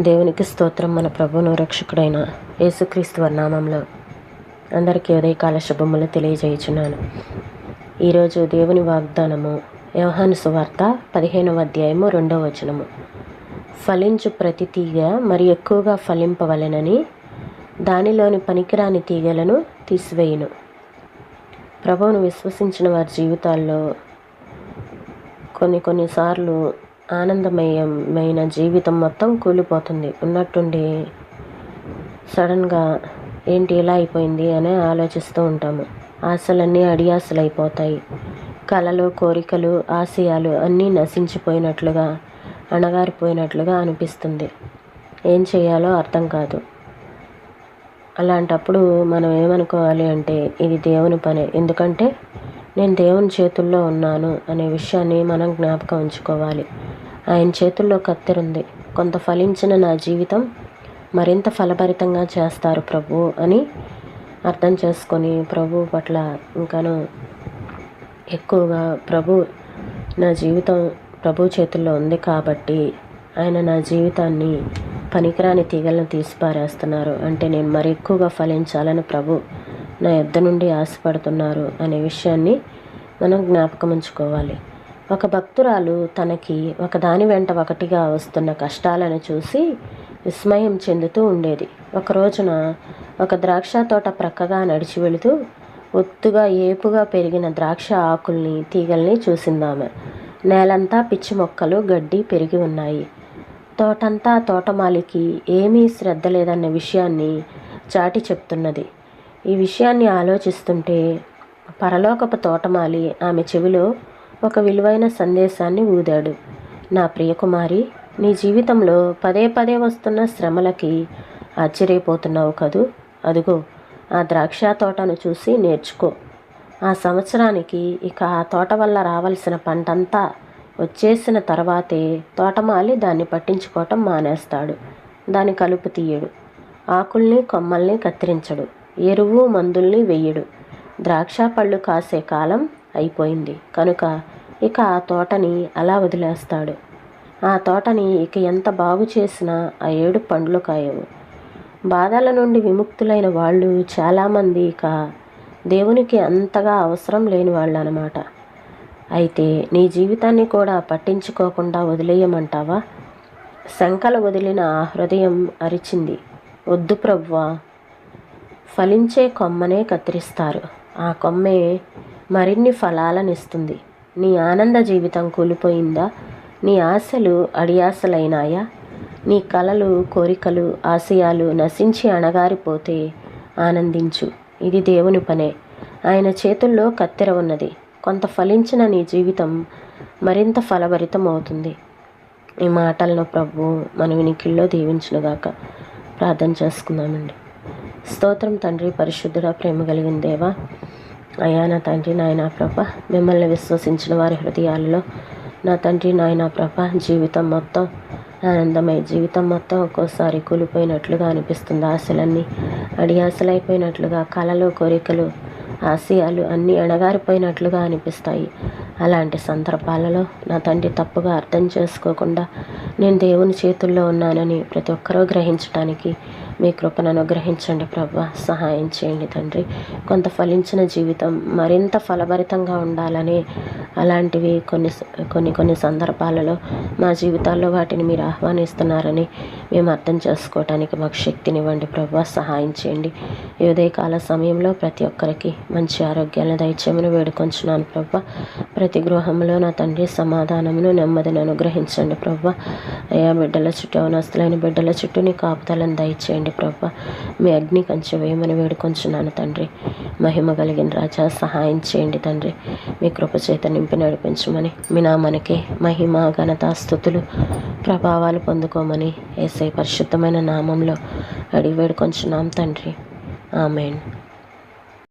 దేవునికి స్తోత్రం మన ప్రభువును రక్షకుడైన యేసుక్రీస్తు నామంలో అందరికీ ఉదయకాల శుభములు తెలియజేయుచున్నాను. ఈరోజు దేవుని వాగ్దానము వ్యవహాను సువార్త పదిహేనవ అధ్యాయము రెండవ వచనము. ఫలించు ప్రతి తీగ మరి ఎక్కువగా ఫలింపవలెనని దానిలోని పనికిరాని తీగలను తీసివేయును. ప్రభువును విశ్వసించిన వారి జీవితాల్లో కొన్ని కొన్నిసార్లు ఆనందమయమైన జీవితం మొత్తం కూలిపోతుంది. ఉన్నట్టుండి సడన్గా ఏంటి ఇలా అయిపోయింది అని ఆలోచిస్తూ ఉంటాము. ఆశలన్నీ అడియాసలు అయిపోతాయి కళలు కోరికలు ఆశయాలు అన్నీ నశించిపోయినట్లుగా అణగారిపోయినట్లుగా అనిపిస్తుంది. ఏం చేయాలో అర్థం కాదు. అలాంటప్పుడు మనం ఏమనుకోవాలి అంటే ఇది దేవుని పనే. ఎందుకంటే నేను దేవుని చేతుల్లో ఉన్నాను అనే విషయాన్ని మనం జ్ఞాపకం ఉంచుకోవాలి. ఆయన చేతుల్లో కత్తెరుంది. కొంత ఫలించిన నా జీవితం మరింత ఫలభరితంగా చేస్తారు ప్రభు అని అర్థం చేసుకొని ప్రభు పట్ల ఇంకాను ఎక్కువగా ప్రభు నా జీవితం ప్రభు చేతుల్లో ఉంది కాబట్టి ఆయన నా జీవితాన్ని పనికిరాని తీగలను తీసిపారేస్తున్నారు అంటే నేను మరి ఎక్కువగా ఫలించాలని ప్రభు నా యుద్ధ నుండి ఆశపడుతున్నారు అనే విషయాన్ని మనం జ్ఞాపకం ఉంచుకోవాలి. ఒక భక్తురాలు తనకి ఒకదాని వెంట ఒకటిగా వస్తున్న కష్టాలను చూసి విస్మయం చెందుతూ ఉండేది. ఒక రోజున ఒక ద్రాక్ష తోట ప్రక్కగా నడిచి వెళుతూ ఒత్తుగా ఏపుగా పెరిగిన ద్రాక్ష ఆకుల్ని తీగల్ని చూసిందామె. నేలంతా పిచ్చి మొక్కలు గడ్డి పెరిగి ఉన్నాయి. తోటంతా తోటమాలికి ఏమీ శ్రద్ధ లేదన్న విషయాన్ని చాటి చెప్తున్నది. ఈ విషయాన్ని ఆలోచిస్తుంటే పరలోకపు తోటమాలి ఆమె చెవిలో ఒక విలువైన సందేశాన్ని ఊదాడు. నా ప్రియకుమారి నీ జీవితంలో పదే పదే వస్తున్న శ్రమలకి ఆశ్చర్యపోతున్నావు కదూ? అదిగో ఆ ద్రాక్ష తోటను చూసి నేర్చుకో. ఆ సంవత్సరానికి ఇక ఆ తోట వల్ల రావలసిన పంటంతా వచ్చేసిన తర్వాతే తోటమాలి దాన్ని పట్టించుకోవటం మానేస్తాడు. దాని కలుపు తీయడు. ఆకుల్ని కొమ్మల్ని కత్తిరించడు. ఎరువు మందుల్ని వెయ్యడు ద్రాక్ష పళ్ళు కాసే కాలం అయిపోయింది. కనుక ఇక ఆ తోటని అలా వదిలేస్తాడు. ఆ తోటని ఇక ఎంత బాగు చేసినా ఆ ఏడు పండ్లు కాయవు. బాధల నుండి విముక్తులైన వాళ్ళు చాలామంది ఇక దేవునికి అంతగా అవసరం లేని వాళ్ళు అనమాట అయితే నీ జీవితాన్ని కూడా పట్టించుకోకుండా వదిలేయమంటావా? శంకలు వదిలిన ఆ హృదయం అరిచింది. వద్దు ప్రవ్వా. ఫలించే కొమ్మనే కత్తిరిస్తారు. ఆ కొమ్మే మరిన్ని ఫలాలనిస్తుంది. నీ ఆనంద జీవితం కూలిపోయిందా? నీ ఆశలు అడియాసలైనాయా నీ కలలు కోరికలు ఆశయాలు నశించి అణగారిపోతే ఆనందించు. ఇది దేవుని పనే. ఆయన చేతుల్లో కత్తెర ఉన్నది. కొంత ఫలించిన నీ జీవితం మరింత ఫలభరితం అవుతుంది ఈ మాటలను ప్రభు మన వినికిల్లో దీవించునుగాక. ప్రార్థన చేసుకుందామండి. స్తోత్రం తండ్రి పరిశుద్ధుడ ప్రేమ కలిగిన దేవా అయ్యా నా తండ్రి నాయన ప్రభ మిమ్మల్ని విశ్వసించిన వారి హృదయాలలో నా తండ్రి నాయన ప్రభ జీవితం మొత్తం ఆనందమై జీవితం మొత్తం ఒక్కోసారి కూలిపోయినట్లుగా అనిపిస్తుంది. ఆశలన్నీ అడియాసలైపోయినట్లుగా కళలు కోరికలు ఆశయాలు అన్నీ అణగారిపోయినట్లుగా అనిపిస్తాయి. అలాంటి సందర్భాలలో నా తండ్రి తప్పుగా అర్థం చేసుకోకుండా నేను దేవుని చేతుల్లో ఉన్నానని ప్రతి ఒక్కరూ గ్రహించడానికి మీ కృపను అనుగ్రహించండి ప్రభు. సహాయం చేయండి తండ్రి. కొంత ఫలించిన జీవితం మరింత ఫలభరితంగా ఉండాలని అలాంటివి కొన్ని కొన్ని కొన్ని సందర్భాలలో మా జీవితాల్లో వాటిని మీరు ఆహ్వానిస్తున్నారని మేము అర్థం చేసుకోవటానికి మాకు శక్తినివ్వండి ప్రభు సహాయం చేయండి. ఈ ఉదయకాల సమయంలో ప్రతి ఒక్కరికి మంచి ఆరోగ్యాలను దయచేయమని వేడుకొంచున్నాను ప్రభు. ప్రతి గృహంలో నా తండ్రి సమాధానమును నెమ్మదిని అనుగ్రహించండి ప్రభు. అయా బిడ్డల చుట్టూ అవనస్తులైన బిడ్డల చుట్టూ నీ కాపుదలను దయచేయండి ప్రభు. మీ అగ్ని కంచె వేయమని వేడుకొంచున్నాను తండ్రి. మహిమ కలిగిన రాజా సహాయం చేయండి తండ్రి. మీ కృప చేత నింపి నడిపించమని. మీ నామనికి మహిమ ఘనత స్థుతులు ప్రభావాలు పొందుకోమని ఏసై పరిశుద్ధమైన నామంలో అడిగి వేడుకొంచున్నాం తండ్రి. ఆమెన్.